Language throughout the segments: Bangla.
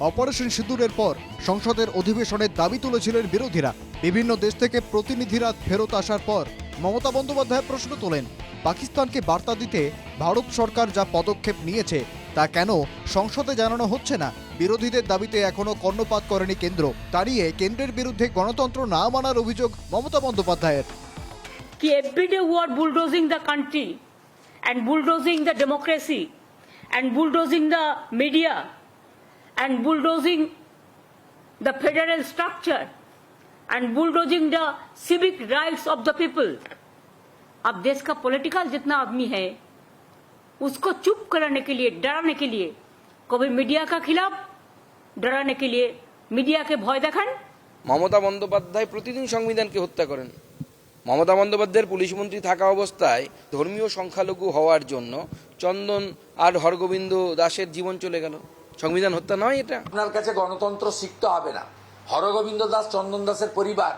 অপারেশন সিঁদুরের পর সংসদের অধিবেশনের দাবি তুলেছিলেন বিরোধীরা। বিভিন্ন দেশ থেকে প্রতিনিধিরা ফেরত আসার পর মমতা বন্দ্যোপাধ্যায় প্রশ্ন তোলেন, পাকিস্তানকে বার্তা দিতে ভারত সরকার যা পদক্ষেপ নিয়েছে, তা কেন সংসদে জানানো হচ্ছে না? বিরোধীদের দাবিতে এখনও কর্ণপাত করেনি কেন্দ্র। তাড়িয়ে কেন্দ্রের বিরুদ্ধে গণতন্ত্র না মানার অভিযোগ মমতা বন্দ্যোপাধ্যায়ের। কি everyday who are bulldozing the country and bulldozing the democracy and bulldozing the media and bulldozing the federal structure and bulldozing the civic rights of the people. अब देश का पॉलिटिकल जितना आदमी है उसको चुप कराने के लिए डराने के लिए कभी मीडिया का खिलाफ डराने के लिए मीडिया के भय देखान মমতা বন্দ্যোপাধ্যায় প্রতিদিন সংবিধানকে হত্যা করেন মমতা বন্দ্যোপাধ্যায়ের পুলিশ মন্ত্রী থাকা অবস্থায় ধর্মীয় সংখ্যালঘু হওয়ার জন্য চন্দন আর হরগোবিন্দ দাসের জীবন চলে গেল সংবিধান হত্যা নয় এটা। আপনার কাছে গণতন্ত্র শিখতে হবে না। হরগোবিন্দ দাস চন্দন দাসের পরিবার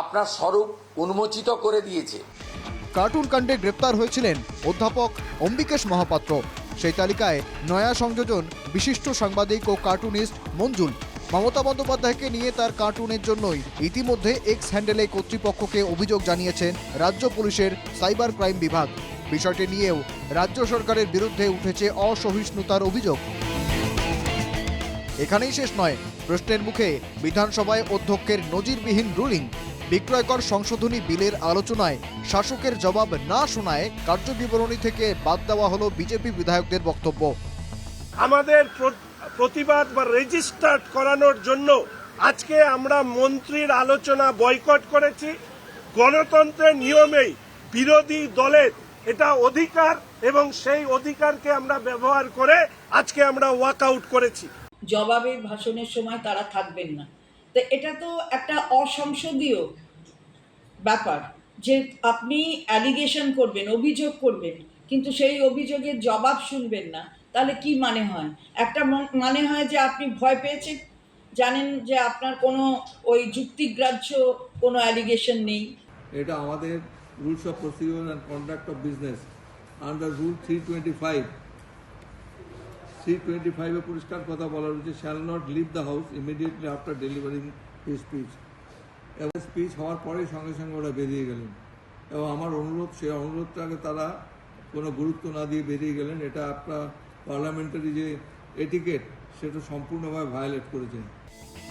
আপনার স্বরূপ উন্মোচিত করে দিয়েছে। কার্টুন কাণ্ডে গ্রেপ্তার হয়েছিলেন অধ্যাপক অম্বিকেশ মহাপাত্র। সেই তালিকায় নয়া সংযোজন বিশিষ্ট সাংবাদিক ও কার্টুনিস্ট মঞ্জুল। মমতা বন্দ্যোপাধ্যায়কে নিয়ে তার কার্টুনের জন্যই ইতিমধ্যে এক্স হ্যান্ডেলে কর্তৃপক্ষকে অভিযোগ জানিয়েছেন রাজ্য পুলিশের সাইবার ক্রাইম বিভাগ। বিষয়টি নিয়েও রাজ্য সরকারের বিরুদ্ধে উঠেছে অসহিষ্ণুতার অভিযোগ। এখানেই শেষ নয়। প্রশ্নের মুখে বিধানসভায় অধ্যক্ষের নজিরবিহীন রুলিং, বিক্রয়কর সংশোধনী বিলের আলোচনায় শাসকের জবাব না শোনায় কার্যবিবরণী থেকে বাদ দেওয়া হলো বিজেপি বিধায়কদের বক্তব্য। আমাদের প্রতিবাদ বা রেজিস্টার্ড করানোর জন্য আজকে আমরা মন্ত্রীর আলোচনা বয়কট করেছি। গণতন্ত্রের নিয়মেই বিরোধী দলের এটা অধিকার এবং সেই অধিকারকে আমরা ব্যবহার করে আজকে আমরা ওয়াক আউট করেছি। জবাবে ভাষণের সময় তারা থাকবেন না। তো এটা তো একটা অসংসদীয় ব্যাপার যে আপনি অ্যালিগেশন করবেন, অভিযোগ করবেন, কিন্তু সেই অভিযোগের জবাব শুনবেন না। তাহলে কি মানে হয়? একটা মন- হয় যে আপনি ভয় পেয়েছেন? জানেন যে আপনার কোনো ওই যুক্তিগ্রাহ্য কোনো অ্যালিগেশন নেই? এটা আমাদের rules of procedure and conduct of business under rule three twenty five three twenty ফাইভে পরিষ্কার কথা বলা রয়েছে shall not leave the house immediately after delivering his speech এবং স্পিচ হওয়ার পরেই সঙ্গে সঙ্গে ওরা বেরিয়ে গেলেন। এবং আমার অনুরোধ সেই অনুরোধটাকে তারা কোনো গুরুত্ব না দিয়ে বেরিয়ে গেলেন। এটা আপনার পার্লামেন্টারি যে এটিকেট সেটা সম্পূর্ণভাবে ভায়োলেট করেছেন।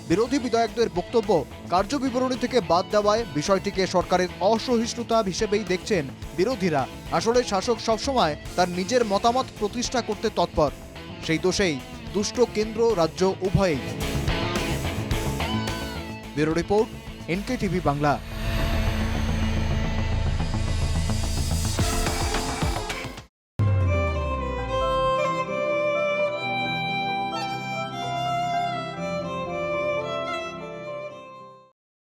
বিরোধী বিধায়কদের বক্তব্য কার্যবিবরণী থেকে বাদ দেওয়ায় বিষয়টিকে সরকারের অসহিষ্ণুতা হিসেবেই দেখছেন বিরোধীরা। আসলে শাসক সবসময় তার নিজের মতামত প্রতিষ্ঠা করতে তৎপর। সেই দোষেই দুষ্ট কেন্দ্র রাজ্য উভয়েই। Bureau report NK TV Bangla.